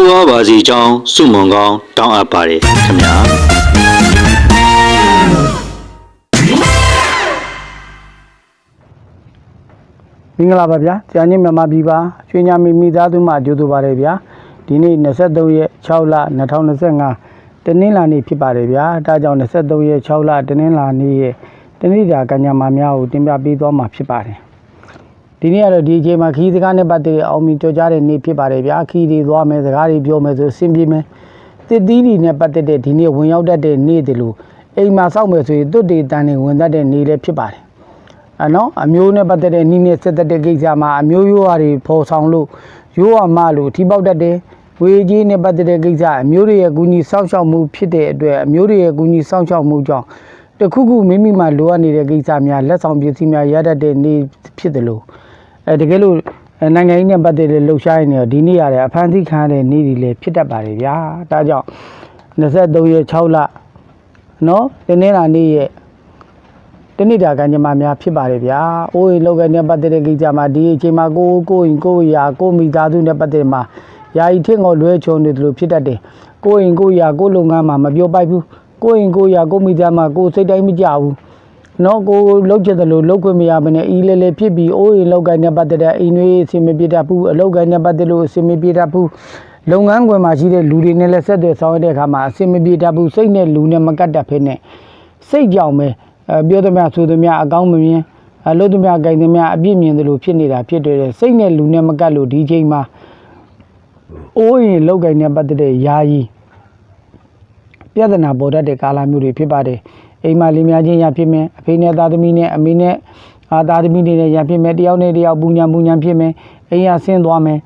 တိုးဝါပါစီကြောင်းစုမုံကောင်းတောင်းအပ်ပါတယ်ခင်ဗျာမင်္ဂလာပါဗျာကြာညမြန်မာပြည်ပါရွှေညာမီမိသားစုမှကြိုဆိုပါတယ်ဗျာဒီနေ့23ရက်6လ2025တနင်္လာနေ့ဖြစ်ပါတယ်ဗျာဒါကြောင့်23ရက်6လတနင်္လာနေ့ရဲ့တနိဒာကညာမများကိုတင်ပြပေးသွားမှာဖြစ်ပါတယ် ဒီနေ့ကတော့ဒီအချိန်မှာခီးစကားနဲ့ပတ်သက်တဲ့အောင်မြင်ကြော်ကြားတဲ့နေ့ဖြစ်ပါတယ်ဗျာခီးတွေသွားမယ်စကားတွေပြောမယ်ဆိုအဆင်ပြေမယ်တစ်သီးတွေနဲ့ပတ်သက်တဲ့ဒီနေ့ဝင်ရောက်တတ်တဲ့နေ့တည်းလို့အိမ်မှာစောင့်မယ်ဆိုရင်တွတ်တေတန်တွေဝင်တတ်တဲ့နေ့လည်းဖြစ်ပါတယ်အနော်အမျိုးနဲ့ပတ်သက်တဲ့နီးနဲ့ဆက်သက်တဲ့ကိစ္စမှာအမျိုးရိုးရာတွေပေါ်ဆောင်လို့ရိုးရမလို့ထိပေါက်တတ်တယ်ဝေကြီးနဲ့ပတ်သက်တဲ့ကိစ္စအမျိုးတွေရဲ့ကူညီစောင့်ရှောက်မှုဖြစ်တဲ့အတွက်အမျိုးတွေရဲ့ကူညီစောင့်ရှောက်မှုကြောင့်တခုခုမိမိမှလိုအပ်နေတဲ့ကိစ္စများလက်ဆောင်ပစ္စည်းများရတတ်တဲ့နေ့ဖြစ်တယ်လို့ အဲတကယ်လို့အဲနိုင်ငံရေးနဲ့ပတ်သက်တဲ့လှုပ်ရှားရင်းတွေဒီနေ့ရတဲ့အဖမ်းဆီးခံရတဲ့နေ့တွေလည်းဖြစ်တတ်ပါတယ်ဗျာဒါကြောင့်23ရက်6လနော်ဒီနေ့လာနေ့ရဲ့တဏိတာကံကြမ္မာများဖြစ်ပါတယ်ဗျာ။အိုးရင်လောက်ကနဲ့ပတ်သက်တဲ့ကိစ္စမှာဒီအချိန်မှာကိုကိုရင်ကိုရာကိုမိသားစုနဲ့ပတ်သက်မှာယာယီထင်ကိုလွဲချုံနေတယ်လို့ဖြစ်တတ်တယ်။ကိုရင်ကိုရာကိုလုပ်ငန်းမှာမပြောပိုက်ဘူး။ကိုရင်ကိုရာကိုမိသားမှာကိုစိတ်တိုင်းမကြဘူး။ နော်ကိုလှုပ်ချင်တယ်လို့လှုပ်ခွင့်မရဘဲနဲ့အီးလဲလဲဖြစ်ပြီးအိုးရင်လောက်ကနဲ့ပတ်သက်တဲ့အိမ်တွေအစီအမပြေတတ်ဘူးအလောက်ကနဲ့ပတ်သက်လို့အစီအမပြေတတ်ဘူးလုပ်ငန်းခွင်မှာရှိတဲ့လူတွေနဲ့လည်းဆက်သွယ်ဆောင်ရွက်တဲ့အခါမှာအစီအမပြေတတ်ဘူးစိတ်နဲ့လူနဲ့မကတ်တတ်ဖ ೇನೆ စိတ်ကြောင့်ပဲအဲပြောသမျှဆိုသမျှအကောင်းမမြင်အလို့သမျှကြိုင်သမျှအပြစ်မြင်တယ်လို့ဖြစ်နေတာဖြစ်တယ်စိတ်နဲ့လူနဲ့မကတ်လို့ဒီချိန်မှာအိုးရင်လောက်ကင်နဲ့ပတ်သက်တဲ့ယာယီပြဿနာပေါ်တတ်တဲ့ကာလမျိုးတွေဖြစ်ပါတယ် အိမ်မှာလင်မယားချင်းရဖြစ်မယ်အဖေနဲ့သားသမီးနဲ့အမေနဲ့အာသားသမီးတွေနဲ့ရဖြစ်မယ်တယောက်နဲ့တယောက်ပူညာပူညာဖြစ်မယ်အိမ်ရဆင်းသွားမယ်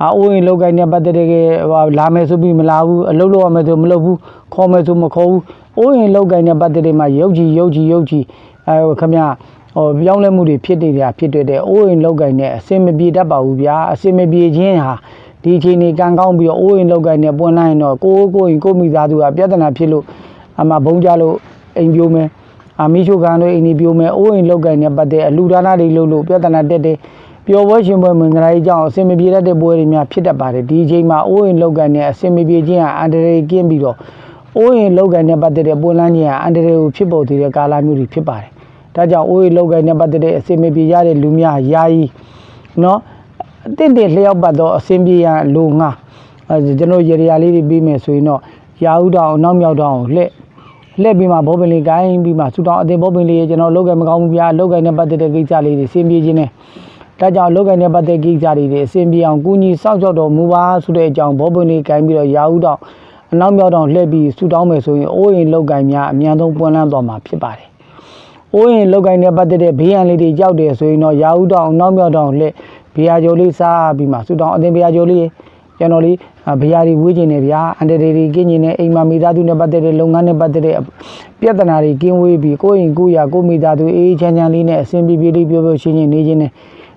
အာအိုးရင်လောက်ကင်နဲ့ပတ်သက်တဲ့ဟိုလာမယ်ဆိုပြီးမလာဘူးအလုပ်လုပ်ရမယ်ဆိုမလုပ်ဘူးခေါ်မယ်ဆိုမခေါ်ဘူးအိုးရင်လောက်ကင်နဲ့ပတ်သက်တဲ့မှာရုပ်ကြီးရုပ်ကြီးရုပ်ကြီးအဲခမဟိုပြောင်းလဲမှုတွေဖြစ်နေတာဖြစ်တဲ့တဲ့အိုးရင်လောက်ကင်နဲ့အစင်မပြေတတ်ပါဘူးဗျာအစင်မပြေခြင်းဟာဒီအချိန်နေကံကောင်းပြီးတော့အိုးရင်လောက်ကင်နဲ့ပွင့်လိုက်ရင်တော့ကိုယ်ကိုယ်ရင်ကိုယ်မိသားစုကပြဿနာဖြစ်လို့အမှဘုံကြလို့ အိမ်ပြိုးမယ်အမိချိုကန်တို့အိမ်ကြီးပြိုးမယ်အိုးရင်လောက်ကင်နဲ့ပတ်သက်အလူဒါနတွေလုပ်လို့ပြဿနာတက်တယ်ပျော်ပွဲရှင်ပွဲမင်္ဂလာကြီးကြောင့်အစင်မပြေတတ်တဲ့ပွဲတွေများဖြစ်တတ်ပါတယ်ဒီအချိန်မှာအိုးရင်လောက်ကင်နဲ့အစင်မပြေခြင်းဟာအန္တရာယ်ကင်းပြီးတော့အိုးရင်လောက်ကန်နဲ့ပတ်သက်တဲ့ပွင့်လန်းခြင်းဟာအန်တရေကိုဖြစ်ပေါ်သေးတဲ့ကာလမျိုးတွေဖြစ်ပါတယ်။ဒါကြောင့်အိုးရင်လောက်ကန်နဲ့ပတ်သက်တဲ့အစင်မပြေရတဲ့လူများယာယီနော်အတင့်တင့်လျှောက်ပတ်တော့အစင်ပြေရလိုငါအဲကျွန်တော်ရေရရာလေးတွေပြီးမယ်ဆိုရင်တော့ရာဟုတောင်အနောက်မြောက်တောင်ကိုလှည့် လှည့်ပြီးမှဘောပင်လေးကိုင်းပြီးမှဆူတောင်အတင်ဘောပင်လေးကျွန်တော်လောက်ကန်မကောင်းဘူးဗျာလောက်ကန်နဲ့ပတ်သက်တဲ့ကိစ္စလေးတွေစင်ပြေခြင်းနဲ့ဒါကြောင့်လောက်ကန်နဲ့ပတ်သက်ကိစ္စတွေတွေအစင်ပြေအောင်ကူညီစောင့်ရှောက်တော်မူပါဆိုတဲ့အကြောင်းဘောပင်လေးကိုင်းပြီးတော့ရာဟုတောင်အနောက်မြောက်တောင်လှည့်ပြီးဆူတောင်းမယ်ဆိုရင်အိုးရင်လောက်ကင်များအများဆုံးပွင့်လန်းသွားမှာဖြစ်ပါတယ်။အိုးရင်လောက်ကင်နဲ့ပတ်သက်တဲ့ဘေးရန်လေးတွေကြောက်တယ်ဆိုရင်တော့ရာဟုတောင်အနောက်မြောက်တောင်လှည့်ဘေးရကြိုလေးစားပြီးမှဆူတောင်းအတင်ဘေးရကြိုလေး ကျွန်တော်လေးဘေးရတွေဝေးကျင်နေဗျာအန်တရီတွေကင်းကျင်နေအိမ်မှာမိသားစုနဲ့ပတ်သက်တဲ့လုပ်ငန်းနဲ့ပတ်သက်တဲ့ပြဿနာတွေကင်းဝေးပြီးကိုယ့်ရင်ကိုယ့်ရာကိုယ့်မိသားစုအေးအေးချမ်းချမ်းလေးနဲ့အဆင်ပြေပြေလေးပြောပြောရှင်းရှင်းနေခြင်းနဲ့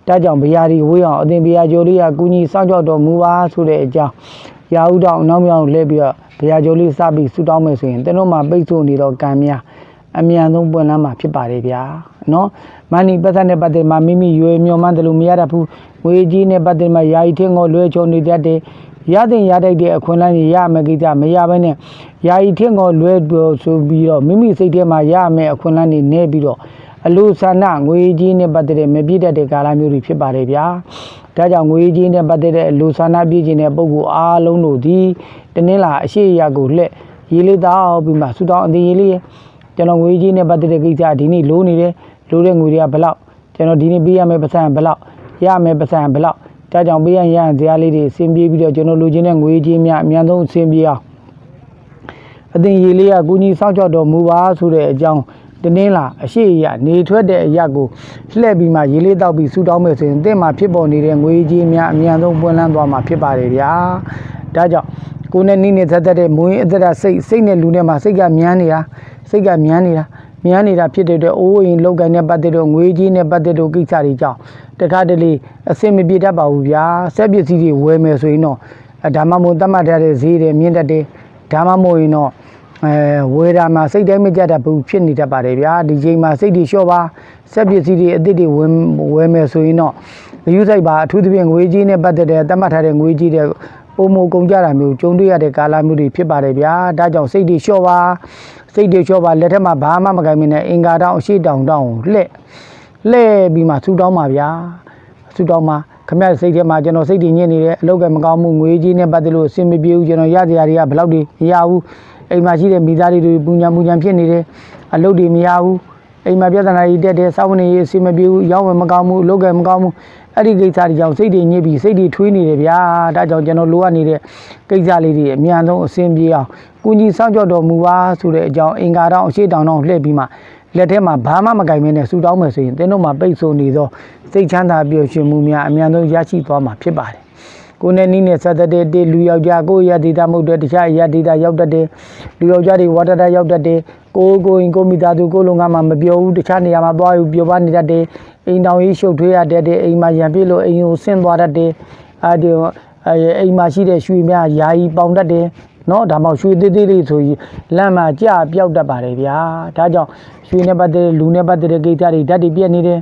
ဒါကြောင့်ဘေးရတွေဝေးအောင်အတင်ဘေးရကြိုလေးကကူညီစောင့်ကြောက်တော်မူပါဆိုတဲ့အကြောင်းရာဟုတောင်အနောက်မြောက်လှည့်ပြီးတော့ဘုရားကျော်လေးစပြီးဆူတောင်းမယ်ဆိုရင်တင်းတို့မှာပိတ်ဆို့နေတော့ကံများအမြန်ဆုံးပွင့်လန်းမှာဖြစ်ပါတယ်ဗျာနော်မဏိပတ်သက်နဲ့ပတ်သက်မှာမိမိရွေမျောမှန်းတယ်လို့မရတတ်ဘူး ငွေကြီးနဲ့ပတ်သက်မှာယာယီထင်းကိုလွဲချုံနေတတ်တယ်ရတဲ့ရတဲ့တဲ့အခွင့်အလမ်းကြီးရမယ်ကိစ္စမရဘဲနဲ့ယာယီထင်းကိုလွဲဆိုပြီးတော့မိမိစိတ်ထဲမှာရမယ်အခွင့်အလမ်းတွေနေပြီးတော့အလိုဆန္ဒငွေကြီးနဲ့ပတ်သက်တဲ့မပြည့်တတ်တဲ့ကာလမျိုးတွေဖြစ်ပါတယ်ဗျာဒါကြောင့်ငွေကြီးနဲ့ပတ်သက်တဲ့အလိုဆန္ဒပြည့်ခြင်းတဲ့ပုံကိုအားလုံးတို့ဒီတနင်္လာအရှိအရာကိုလှည့်ရေလေးတောက်ပြီးမှဆူတောင်းအသေးရေလေးရကျွန်တော်ငွေကြီးနဲ့ပတ်သက်တဲ့ကိစ္စဒီနေ့လိုးနေတယ်လိုးတဲ့ငွေတွေကဘယ်လောက်ကျွန်တော်ဒီနေ့ပေးရမယ့်ပတ်စံဘယ်လောက် ရမယ်ပတ်စံဘယ်လောက်ဒါကြောင့်ပေးရရင်ရရင်တရားလေးတွေအဆင်ပြေပြီးတော့ကျွန်တော်လိုချင်တဲ့ငွေကြီးများအများဆုံးအဆင်ပြေအောင်အသင်ရေလေးကကုညီစောင့်ကြောက်တော်မူပါဆိုတဲ့အကြောင်းတနင်းလာအရှိရနေထွက်တဲ့အရက်ကိုလှည့်ပြီးမှရေလေးတောက်ပြီးဆူတောင်းမယ်ဆိုရင်တင့်မှာဖြစ်ပေါ်နေတဲ့ငွေကြီးများအများဆုံးပွင့်လန်းသွားမှာဖြစ်ပါတယ်ဗျာဒါကြောင့်ကိုယ်နဲ့နိနေသက်သက်တဲ့မွေးအသက်တာစိတ်စိတ်နဲ့လူနဲ့မှာစိတ်ကမြန်းနေတာစိတ်ကမြန်းနေတာ မြန်းနေတာဖြစ်တဲ့အတွက်အိုးအိမ်လောက်ကိုင်းနဲ့ပတ်သက်တော့ငွေကြီးနဲ့ပတ်သက်တော့ကိစ္စတွေကြောင့်တခါတလေအဆင်မပြေတတ်ပါဘူးဗျာဆက်ပစ္စည်းတွေဝယ်မယ်ဆိုရင်တော့အဲဒါမှမဟုတ်တတ်မှတ်ထားတဲ့ဈေးတွေမြင့်တက်တယ်ဒါမှမဟုတ်ရင်တော့အဲဝယ်တာမှာစိတ်တိုင်းမကြတတ်ဘူးဖြစ်နေတတ်ပါတယ်ဗျာဒီချိန်မှာစိတ်တွေလျှော့ပါဆက်ပစ္စည်းတွေအသစ်တွေဝယ်ဝယ်မယ်ဆိုရင်တော့ဂရုစိုက်ပါအထူးသဖြင့်ငွေကြီးနဲ့ပတ်သက်တဲ့တတ်မှတ်ထားတဲ့ငွေကြီးတဲ့ ပုံမကုန်ကြတာမျိုးကြုံတွေ့ရတဲ့ကာလမျိုးတွေဖြစ်ပါတယ်ဗျာဒါကြောင့်စိတ်တွေလျှော့ပါစိတ်တွေလျှော့ပါလက်ထက်မှာဘာမှမကိုင်မနဲ့အင်္ဂါတောင်အရှိတောင်တောင်လှဲ့လှဲ့ပြီးမှဆူတောင်းပါဗျာဆူတောင်းပါခမရစိတ်ထဲမှာကျွန်တော်စိတ်တွေညစ်နေတယ်အလောက်ကမကောင်းမှုငွေကြီးနဲ့ပတ်သက်လို့အဆင်မပြေဘူးကျွန်တော်ရစရာတွေကဘယ်လောက်တွေမရဘူးအိမ်မှာရှိတဲ့မိသားတွေပူညာပူညာဖြစ်နေတယ်အလုပ်တွေမရဘူး အိမ်မှာပြဿနာကြီးတက်တယ်စောင့်နေရေးအဆင်မပြေဘူးရောက်မမကောင်းဘူးအလုပ်ကမကောင်းဘူးအဲ့ဒီကိစ္စတွေကြောင့်စိတ်တွေညစ်ပြီးစိတ်တွေထွေးနေတယ်ဗျာဒါကြောင့်ကျွန်တော်လိုအပ်နေတဲ့ကိစ္စလေးတွေအမြန်ဆုံးအဆင်ပြေအောင်ကုညီစောင့်ကြောက်တော်မူပါဆိုတဲ့အကြောင်းအင်္ဂါတောင်အရှိတောင်တောင်လှည့်ပြီးမှလက်ထဲမှာဘာမှမကင်မင်းနဲ့ဆူတောင်းမယ်ဆိုရင်သင်တို့မှာပိတ်ဆို့နေသောစိတ်ချမ်းသာပျော်ရွှင်မှုများအမြန်ဆုံးရရှိသွားမှာဖြစ်ပါတယ်ကိုယ်နဲ့နီးနဲ့ဆက်သက်တဲ့တေလူယောက်ျားကိုယ့်ရဒေတာမဟုတ်တဲ့တခြားရဒေတာရောက်တတ်တယ်လူယောက်ျားတွေဝါတတာရောက်တတ်တယ် ကိုယ်ကိုယ်ရင်ကိုယ်မိသားစုကိုယ်လုံငါမှမပြောဘူးတခြားနေရာမှာသွားယူပြောပါနေတတ်တယ်အိမ်တောင်ကြီးရှုပ်ထွေးရတတ်တယ်အိမ်မှာရံပြစ်လို့အိမ်ကိုဆင်းသွားတတ်တယ်အဲဒီအဲအိမ်မှာရှိတဲ့ရွှေများယာယီပေါင်တတ်တယ်နော်ဒါမှမဟုတ်ရွှေသေးသေးလေးဆိုရင်လမ်းမှာကြပြောက်တတ်ပါတယ်ဗျာဒါကြောင့်ရွှေနဲ့ပတ်သက်တဲ့လူနဲ့ပတ်သက်တဲ့ကိစ္စတွေဓာတ်တွေပြက်နေတယ်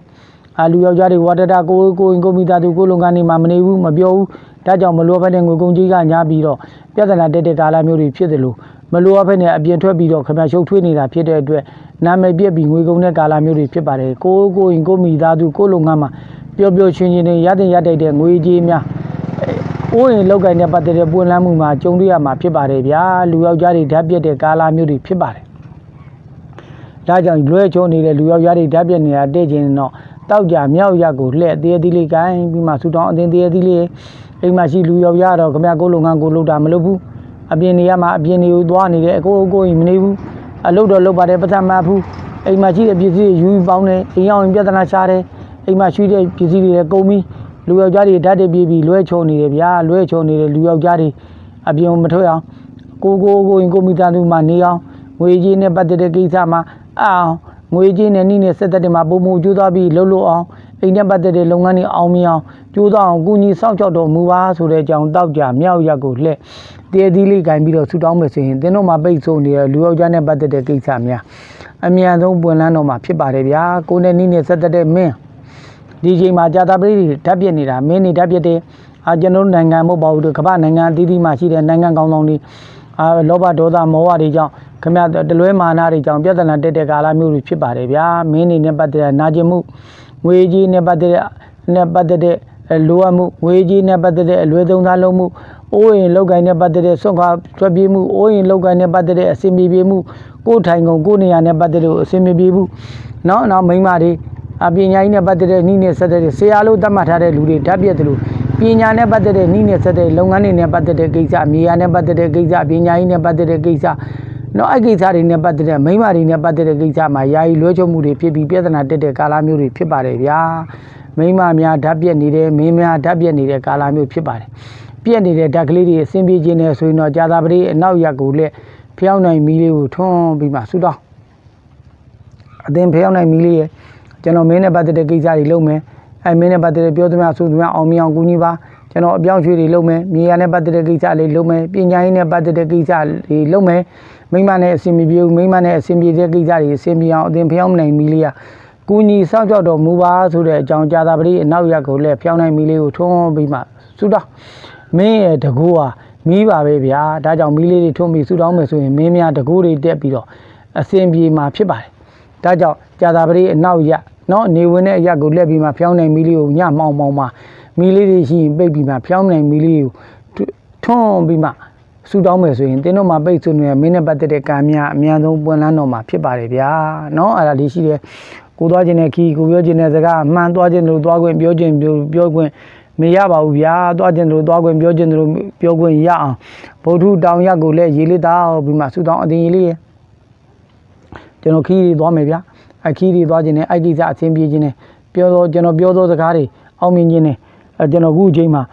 အာလူယောက်ျားတွေဝါတတာကိုယ်ကိုယ်ကိုမိသားစုကိုလုံကနေမှမနေဘူးမပြောဘူးဒါကြောင့်မလိုအပ်တဲ့ငွေကုန်ကြီးကညာပြီးတော့ပြဿနာတက်တဲ့ကာလမျိုးတွေဖြစ်တယ်လို့ မလိုအပ်တဲ့နဲ့အပြင်ထွက်ပြီးတော့ခမရှုပ်ထွေးနေတာဖြစ်တဲ့အတွက်နာမည်ပြက်ပြီးငွေကုန်တဲ့ကာလမျိုးတွေဖြစ်ပါတယ်ကိုယ်ကိုယ်ကိုမိသားစုကိုလုံကမှာပျော်ပျော်ရွှင်ရွှင်နေရတဲ့ရတဲ့တဲ့ငွေကြီးများအိုးရင်လောက်ကင်တဲ့ပတ်သက်တဲ့ပွင့်လန်းမှုမှာကြုံတွေ့ရမှာဖြစ်ပါတယ်ဗျာလူယောက်ျားတွေဓာတ်ပြက်တဲ့ကာလာမျိုးတွေဖြစ်ပါတယ်ဒါကြောင့်လွဲချုံနေတဲ့လူယောက်ျားတွေဓာတ်ပြက်နေတာတဲ့ချင်းတော့တောက်ကြမြောက်ရက်ကိုလှည့်သေးသေးလေးကိုင်းပြီးမှဆူတောင်းအတင်းသေးသေးလေးအိမ်မှာရှိလူယောက်ျားတော့ခမရကိုလုံငန်းကိုလုံတာမလုပ်ဘူး အပြင်နေရမှာအပြင်နေကိုသွားနေတယ်အကိုအကိုကြီးမနေဘူးအလုပ်တော့လုပ်ပါတယ်ပတ်သက်မှဘူးအိမ်မှာရှိတဲ့ပစ္စည်းတွေယူပေါင်းတယ်အိမ်ရောက်ရင်ပြဿနာရှာတယ်အိမ်မှာရှိတဲ့ပစ္စည်းတွေလည်းကုန်ပြီလူယောက်ျားတွေဓာတ်တွေပြေးပြီးလွဲချုံနေတယ်ဗျာလွဲချုံနေတဲ့လူယောက်ျားတွေအပြင်မထွက်အောင်ကိုကိုကိုရင်ကိုမိသားစုမှာနေအောင်ငွေကြီးနဲ့ပတ်သက်တဲ့ကိစ္စမှာအအောင် ငွေကြီးနဲ့နှိနဲ့ဆက်သက်တွေမှာပုံမှုကျိုးသွားပြီးလှုပ်လို့အောင်အိမ်နဲ့ပတ်သက်တဲ့လုပ်ငန်းတွေအောင်မြင်အောင်ကျိုးသွားအောင်ကုညီစောင့်ကြောက်တော်မူပါဆိုတဲ့အကြောင်းတောက်ကြမြောက်ရက်ကိုလှည့်တည်သီးလေးကင်ပြီးတော့ဆူတောင်းမယ်ဆိုရင်သင်တို့မှာပိတ်ဆို့နေတဲ့လူယောက်ျားနဲ့ပတ်သက်တဲ့ကိစ္စများအမြန်ဆုံးပွင့်လန်းတော့မှာဖြစ်ပါတယ်ဗျာကိုနဲ့နှိနဲ့ဆက်သက်တဲ့မင်းဒီချိန်မှာကြာတာပရိတွေဓာတ်ပြစ်နေတာမင်းနေဓာတ်ပြစ်တယ်အာကျွန်တော်တို့နိုင်ငံမဟုတ်ပါဘူးကမ္ဘာနိုင်ငံအသီးသီးမှာရှိတဲ့နိုင်ငံကောင်းဆောင်တွေအာလောဘဒေါသမောဟတွေကြောင့် ခမရတလွဲမာနာတွေကြောင့်ပြဿနာတက်တဲ့ကာလမျိုးတွေဖြစ်ပါတယ်ဗျာမင်းနေနဲ့ပတ်သက်တဲ့နာကျင်မှုငွေကြီးနဲ့ပတ်သက်တဲ့နဲ့ပတ်သက်တဲ့လိုအပ်မှုငွေကြီးနဲ့ပတ်သက်တဲ့အလွဲသုံးစားလုပ်မှုအိုးရင်လောက်ကင်နဲ့ပတ်သက်တဲ့ဆွန့်ခွာထွက်ပြေးမှုအိုးရင်လောက်ကင်နဲ့ပတ်သက်တဲ့အဆင်ပြေပြေမှုကိုယ်ထိုင်ကုန်ကိုယ်နေရာနဲ့ပတ်သက်လို့အဆင်ပြေပြေမှုနော်နော်မိန်းမတွေအပညာကြီးနဲ့ပတ်သက်တဲ့နှိနဲ့ဆက်တဲ့ဆရာလို့သတ်မှတ်ထားတဲ့လူတွေဓာတ်ပြက်တယ်လို့ပညာနဲ့ပတ်သက်တဲ့နှိနဲ့ဆက်တဲ့လုပ်ငန်းတွေနဲ့ပတ်သက်တဲ့ကိစ္စအမေယာနဲ့ပတ်သက်တဲ့ကိစ္စပညာကြီးနဲ့ပတ်သက်တဲ့ကိစ္စ တော့အဲ့ကိစ္စတွေနဲ့ပတ်သက်တဲ့မိန်းမတွေနဲ့ပတ်သက်တဲ့ကိစ္စမှာယာယီလွဲချော်မှုတွေဖြစ်ပြီးပြဿနာတက်တဲ့ကာလမျိုးတွေဖြစ်ပါတယ်ဗျာမိန်းမများဓာတ်ပြက်နေတယ်မင်းများဓာတ်ပြက်နေတဲ့ကာလမျိုးဖြစ်ပါတယ်ပြက်နေတဲ့ဓာတ်ကလေးတွေအဆင်ပြေခြင်းနဲ့ဆိုရင်တော့ကြာသာပတိအနောက်ရက်ကိုလက်ဖျောင်းနိုင်မီလေးကိုထွန်းပြီးမှဆူတောင်းအသင်ဖျောင်းနိုင်မီလေးရဲ့ကျွန်တော်မင်းနဲ့ပတ်သက်တဲ့ကိစ္စတွေလုပ်မယ်အဲမင်းနဲ့ပတ်သက်တဲ့ပြောသမျှဆိုသမျှအောင်မြင်အောင်ကူညီပါ ကျွန်တော်အပြောင်းရွှေ့တွေလုပ်မယ်မြေယာနဲ့ပတ်သက်တဲ့ကိစ္စလေးလုပ်မယ်ပညာရေးနဲ့ပတ်သက်တဲ့ကိစ္စတွေလုပ်မယ်မိမနဲ့အဆင်မပြေဘူးမိမနဲ့အဆင်ပြေတဲ့ကိစ္စတွေအဆင်ပြေအောင်အသင်ဖျောင်းနိုင်မီလေးကကူညီစောင့်ကြောက်တော်မူပါဆိုတဲ့အကြောင်းကြာတာပတိအနောက်ရက်ကိုလည်းဖျောင်းနိုင်မီလေးကိုထွန်းပြီးမှဆုတောင်းမင်းရဲ့တကူဟာမီးပါပဲဗျာဒါကြောင့်မီးလေးတွေထွန်းပြီးဆုတောင်းမယ်ဆိုရင်မင်းများတကူတွေတက်ပြီးတော့အဆင်ပြေမှာဖြစ်ပါတယ်ဒါကြောင့်ကြာတာပရိအနောက်ရက်နော်နေဝင်တဲ့အရက်ကိုလက်ပြီးမှဖျောင်းနိုင်မီလေးကိုညမှောင်မှောင်မှ မီးလေးတွေရှိရင်ပိတ်ပြီးမှဖြောင်းနိုင်မီးလေးကိုထွန်းပြီးမှဆူတောင်းမယ်ဆိုရင်တင်းတို့မှာပိတ်ဆိုနေမင်းနဲ့ပတ်သက်တဲ့ကံများအများဆုံးပွင့်လန်းတော့မှာဖြစ်ပါတယ်ဗျာနော်အဲ့ဒါလေးရှိတယ်ကိုသွားခြင်းနဲ့ခီကိုပြောခြင်းနဲ့စကားမှန်သွားခြင်းလို့သွားခွင့်ပြောခြင်းပြောခွင့်မရပါဘူးဗျာသွားခြင်းတို့သွားခွင့်ပြောခြင်းတို့ပြောခွင့်ရအောင်ဗုဒ္ဓတောင်ရက်ကိုလည်းရေးလေးသားပြီးမှဆူတောင်းအတင်ရေးလေးကျွန်တော်ခီးတွေသွားမယ်ဗျာအခီးတွေသွားခြင်းနဲ့အိုက်ကိစ္စအဆင်ပြေခြင်းနဲ့ပြောတော့ကျွန်တော်ပြောသောစကားတွေအောင်မြင်ခြင်းနဲ့ အဲကျွန်တော်အခုအချိန်မှာ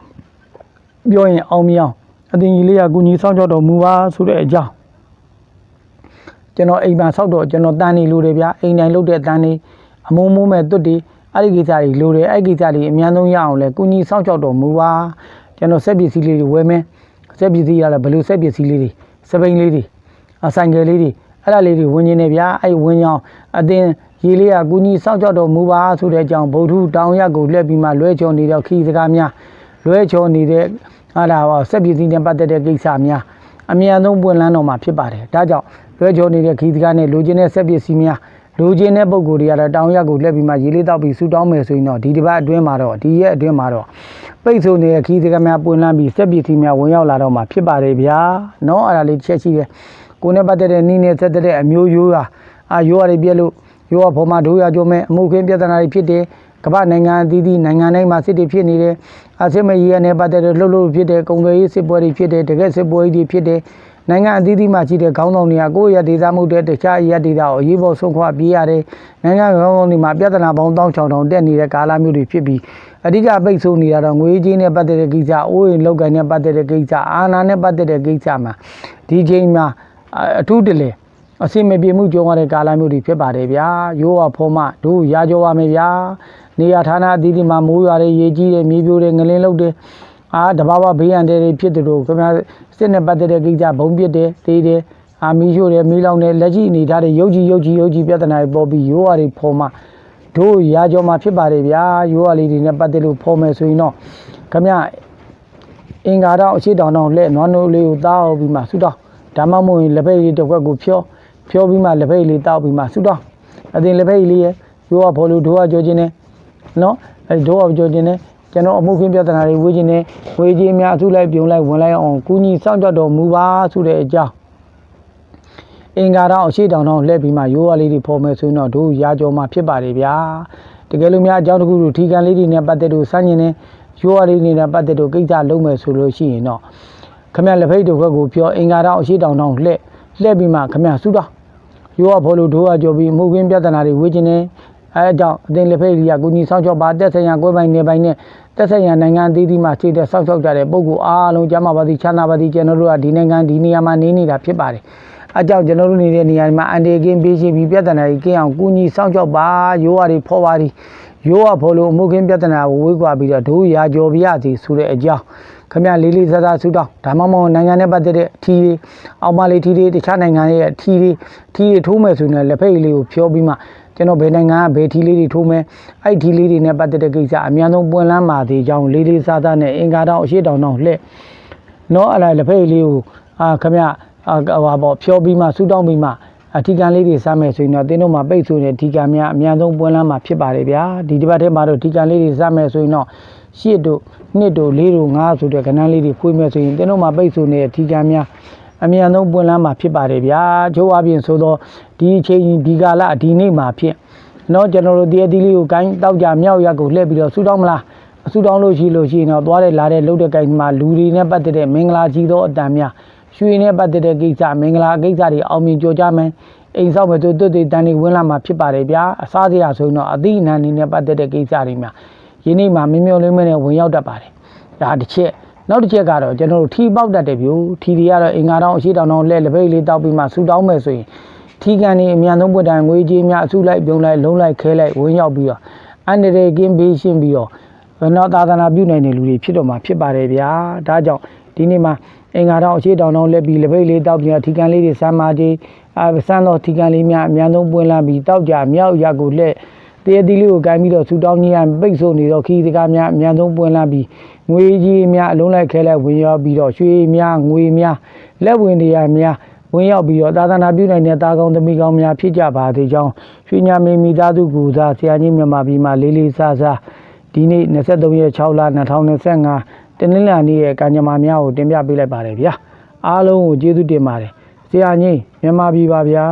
ပြောရင်အောင်မြောင်အတင်ကြီးလေးကကုညီစောင့်ကြောက်တော်မူပါဆိုတဲ့အကြောင်းကျွန်တော်အိမ်မှာဆောက်တော့ကျွန်တော်တန်နေလို့တယ်ဗျာအိမ်တိုင်းလုတ်တဲ့တန်နေအမုံမိုးမဲ့တွတ်တွေအဲ့ဒီကိစ္စတွေလိုတယ်အဲ့ဒီကိစ္စတွေအများဆုံးရအောင်လဲကုညီစောင့်ကြောက်တော်မူပါကျွန်တော်စက်ပစ္စည်းလေးတွေဝယ်မယ်စက်ပစ္စည်းရလဲဘယ်လိုစက်ပစ္စည်းလေးတွေစပိန်လေးတွေအဆိုင်ကယ်လေးတွေအဲ့ဒါလေးတွေဝင်နေတယ်ဗျာအဲ့ဒီဝင်ကြောင်အတင် ရေလေးကကူညီစောင့်ကြောက်တော်မူပါဆိုတဲ့အကြောင်းဗုဒ္ဓတောင်ရက်ကိုလှည့်ပြီးမှလွဲချော်နေတဲ့ခီးစကားများလွဲချော်နေတဲ့ဟာလာဟောဆက်ပြည်စည်းနဲ့ပတ်သက်တဲ့ကိစ္စများအမြန်ဆုံးပွင့်လန်းတော်မှာဖြစ်ပါတယ်ဒါကြောင့်လွဲချော်နေတဲ့ခီးစကားနဲ့လူချင်းတဲ့ဆက်ပြည်စည်းများလူချင်းတဲ့ပုံကိုယ်တွေကတော့တောင်ရက်ကိုလှည့်ပြီးမှရေလေးတောက်ပြီးဆူတောင်းမယ်ဆိုရင်တော့ဒီတစ်ပတ်အတွင်းမှာတော့ဒီရက်အတွင်းမှာတော့ပိတ်ဆို့နေတဲ့ခီးစကားများပွင့်လန်းပြီးဆက်ပြည်စည်းများဝင်ရောက်လာတော့မှာဖြစ်ပါတယ်ဗျာနော်အဲ့ဒါလေးချက်ရှိတယ်ကိုယ်နဲ့ပတ်သက်တဲ့နီးနဲ့ဆက်တဲ့အမျိုးရိုးဟာအာရိုးရည်ပြက်လို့ ရိုးကဘောမှာဒိုးရကြုံမဲ့အမှုခင်းပြဿနာတွေဖြစ်တယ်ကမ္ဘာနိုင်ငံအသီးသီးနိုင်ငံတိုင်းမှာစစ်တွေဖြစ်နေတယ်။အစစ်မကြီးရနဲ့ပတ်သက်တဲ့လှုပ်လှုပ်ဖြစ်တဲ့ကုန်သွယ်ရေးစစ်ပွဲတွေဖြစ်တယ်တကယ်စစ်ပွဲတွေဖြစ်တယ်။နိုင်ငံအသီးသီးမှာရှိတဲ့ခေါင်းဆောင်တွေကကိုယ့်ရဲ့ဒေသမှုတဲ့တခြားအရာဒေသကိုအရေးပေါ်ဆုံးခွာပြေးရတယ်။နိုင်ငံခေါင်းဆောင်တွေမှာပြဿနာပေါင်းတောင်းချောင်းတောင်တက်နေတဲ့ကာလမျိုးတွေဖြစ်ပြီးအဓိကပိတ်ဆို့နေတာတော့ငွေကြေးနဲ့ပတ်သက်တဲ့ကိစ္စ၊အိုးအိမ်လောက်ကန်နဲ့ပတ်သက်တဲ့ကိစ္စ၊အာဏာနဲ့ပတ်သက်တဲ့ကိစ္စမှာဒီချိန်မှာအထူးတလဲ အစင်မပြေမှုကြုံရတဲ့ကာလမျိုးတွေဖြစ်ပါတယ်ဗျာရိုးဝဖောမတို့ရာကြောပါမယ်ဗျာနေရဌာနအသီးသီးမှာမိုးရွာတွေရေကြီးတယ်မြေပြိုတယ်ငလင်းလုတ်တယ်အာတဘာဝဘေးရန်တွေဖြစ်တယ်လို့ခင်ဗျာစစ်နဲ့ပတ်သက်တဲ့ကိစ္စဘုံပစ်တယ်တေးတယ်အာမီရှို့တယ်မီးလောင်တယ်လက်ကြီးအနေထားတွေရုပ်ကြီးရုပ်ကြီးရုပ်ကြီးပြဿနာတွေပေါ်ပြီးရိုးဝါတွေဖောမတို့ရာကြောမှာဖြစ်ပါတယ်ဗျာရိုးဝါလေးတွေနဲ့ပတ်သက်လို့ဖောမယ်ဆိုရင်တော့ခင်ဗျာအင်္ဂါတော့အရှိတောင်တော့လက်နွားနိုးလေးကိုသားအောင်ပြီးမှဆူတော့ဒါမှမဟုတ်ရင်လက်ဖက်ရည်တစ်ခွက်ကိုဖြော ဖြောပြီးမှလက်ဖက်ရည်လေးတောက်ပြီးမှဆူတော့အတင်လက်ဖက်ရည်လေးရရိုးကဘောလို့ဒိုးကကြောခြင်းနဲ့နော်အဲဒိုးကကြောခြင်းနဲ့ကျွန်တော်အမှုခင်းပြဿနာတွေဝေးခြင်းနဲ့ဝေးခြင်းများအထုလိုက်ပြုံလိုက်ဝင်လိုက်အောင်ကုညီစောင့်ကြတော်မူပါဆိုတဲ့အကြောင်းအင်္ဂါတော့အရှိတောင်တော့လှည့်ပြီးမှရိုးရလေးတွေဖော်မယ်ဆိုရင်တော့တို့ရာကြောမှာဖြစ်ပါတယ်ဗျာတကယ်လို့များအကြောင်းတစ်ခုခုထီကန်လေးတွေနဲ့ပတ်သက်လို့စမ်းကျင်နေရိုးရလေးတွေနဲ့ပတ်သက်လို့ကိစ္စလုံးမယ်ဆိုလို့ရှိရင်တော့ခမရလက်ဖိတ်တို့ဘက်ကိုပြောအင်္ဂါတော့အရှိတောင်တော့လှည့်လှည့်ပြီးမှခမရဆူတော့ ရိုးကဘောလို့ဒိုးကကြောပြီးမှုခင်းပြဿနာတွေဝေးခြင်းနဲ့အဲအကြောင်းအတင်လက်ဖိတ်ကြီးကကုညီဆောင်ချောပါတက်ဆိုင်ရကွဲပိုင်နေပိုင်နဲ့တက်ဆိုင်ရနိုင်ငံအသီးသီးမှာခြေတဲ့ဆောက်ရှောက်ကြတဲ့ပုံကူအားလုံးကျမ်းမာပါသည်ချမ်းသာပါသည်ကျွန်တော်တို့ကဒီနိုင်ငံဒီနေရာမှာနေနေတာဖြစ်ပါတယ်အကြောင်းကျွန်တော်တို့နေတဲ့နေရာမှာအန်ဒီကင်းပေးရှိပြီးပြဿနာကြီးကင်းအောင်ကုညီဆောင်ချောပါရိုးရည်ဖော်ပါသည်ရိုးကဘောလို့မှုခင်းပြဿနာကိုဝေးကွာပြီးတော့ဒိုးရာကြောပြရစီဆိုတဲ့အကြောင်း ခမရလေးလေးစားစားဆူတောင်းဒါမှမဟုတ်နိုင်ငံနဲ့ပတ်သက်တဲ့အထီးတွေအောင်မလေးထီးတွေတခြားနိုင်ငံရဲ့အထီးတွေထီးတွေထိုးမယ်ဆိုရင်လည်းလက်ဖက်ရည်လေးကိုဖြောပြီးမှကျွန်တော်ဘယ်နိုင်ငံကဘယ်ထီးလေးတွေထိုးမယ်အဲ့ထီးလေးတွေနဲ့ပတ်သက်တဲ့ကိစ္စအများဆုံးပွင့်လန်းပါသေးကြောင်းလေးလေးစားစားနဲ့အင်္ဂါတောင်အရှိတောင်တောင်လှည့်နော်အဲ့ဒါလက်ဖက်ရည်လေးကိုအာခမရအာဟွာပေါ့ဖြောပြီးမှဆူတောင်းပြီးမှအထီကန်လေးတွေစားမယ်ဆိုရင်တော့တင်းတို့မှာပိတ်ဆိုနေတဲ့ထီကန်များအများဆုံးပွင့်လန်းမှာဖြစ်ပါတယ်ဗျာဒီတစ်ပတ်ထဲမှာတော့ထီကန်လေးတွေစားမယ်ဆိုရင်တော့ ရှစ်တို့နှစ်တို့လေးတို့ငါးဆိုတဲ့ကဏ္ဍလေးတွေဖွေးမယ်ဆိုရင်တင်းတို့မှာပိတ်ဆိုနေတဲ့ထီကန်များအမြန်ဆုံးပွင့်လန်းမှာဖြစ်ပါတယ်ဗျာချိုးအပြင်ဆိုတော့ဒီအချိန်ဒီကာလဒီနေ့မှာဖြစ်နော်ကျွန်တော်တို့ဒီအသီးလေးကိုကိုင်းတောက်ကြမြောက်ရက်ကိုလှည့်ပြီးတော့ဆူတောင်းမလားဆူတောင်းလို့ရှိလို့ရှိရင်တော့သွားတဲ့လာတဲ့လှုပ်တဲ့ကိုင်းမှာလူတွေနဲ့ပတ်သက်တဲ့မင်္ဂလာကြီးသောအတန်များရွှေနဲ့ပတ်သက်တဲ့ကိစ္စမင်္ဂလာကိစ္စတွေအောင်မြင်ကြကြမယ်အိမ်ဆောက်မယ်သူတွတ်တွေတန်တွေဝင်လာမှာဖြစ်ပါတယ်ဗျာအစားစရာဆိုရင်တော့အသီးအနှံတွေနဲ့ပတ်သက်တဲ့ကိစ္စတွေများ ယင်းနေ့မှာမင်းမျိုးလေးမင်းနဲ့ဝင်ရောက်တတ်ပါတယ်ဒါတစ်ချက်နောက်တစ်ချက်ကတော့ကျွန်တော်တို့ထီပေါက်တတ်တယ်ဗျိုထီတွေကတော့အင်္ဂါတောင်အရှိတောင်တောင်လဲလက်ပိတ်လေးတောက်ပြီးမှဆူတောင်းမယ်ဆိုရင်ထီကန်နေအမြန်ဆုံးပွတ်တိုင်ငွေကြေးများအစုလိုက်ပြုံလိုက်လုံးလိုက်ခဲလိုက်ဝင်ရောက်ပြီးတော့အန်ဒရေကင်းဘေးရှင်းပြီးတော့ဘယ်တော့သာသနာပြုနိုင်တဲ့လူတွေဖြစ်တော့မှာဖြစ်ပါတယ်ဗျာဒါကြောင့်ဒီနေ့မှာအင်္ဂါတောင်အရှိတောင်တောင်လက်ပြီးလက်ပိတ်လေးတောက်ပြီးတော့ထီကန်လေးတွေစမ်းမာကြီးအဲစမ်းတော့ထီကန်လေးများအမြန်ဆုံးပွင့်လာပြီးတောက်ကြမြောက်ရက်ကိုလက် တရတီလေးကိုကိုင်းပြီးတော့ဆူတောင်းကြီးရပိတ်ဆို့နေတော့ခီးစကားများအမြန်ဆုံးပွင့်လာပြီးငွေကြီးများအလုံးလိုက်ခဲလိုက်ဝင်ရောက်ပြီးတော့ရွှေများငွေများလက်ဝင်တရားများဝင်ရောက်ပြီးတော့သာသနာပြုနိုင်တဲ့တာကောင်းသမီးကောင်းများဖြစ်ကြပါသေးကြောင်းရွှေညာမင်းမိသားစုကူစားဆရာကြီးမြန်မာပြည်မှာလေးလေးစားစားဒီနေ့23ရက်6လ2025တနင်္လာနေ့ရဲ့ကံကြမ္မာများကိုတင်ပြပေးလိုက်ပါတယ်ဗျာအားလုံးကိုကျေးဇူးတင်ပါတယ်ဆရာကြီးမြန်မာပြည်ပါဗျာ